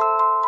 you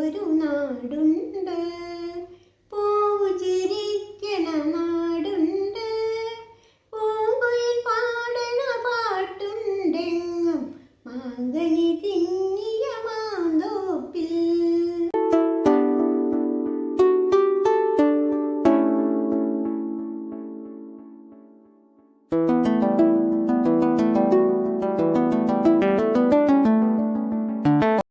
ഒരു നാടുണ്ട്. പൂവ് ചിരിക്കണ നാടുണ്ട്. പൂങ്കുയിൽ പാടണ പാട്ടുണ്ടെങ്ങും. മാങ്കനി തിങ്ങിയ മാന്തോപ്പിൽ.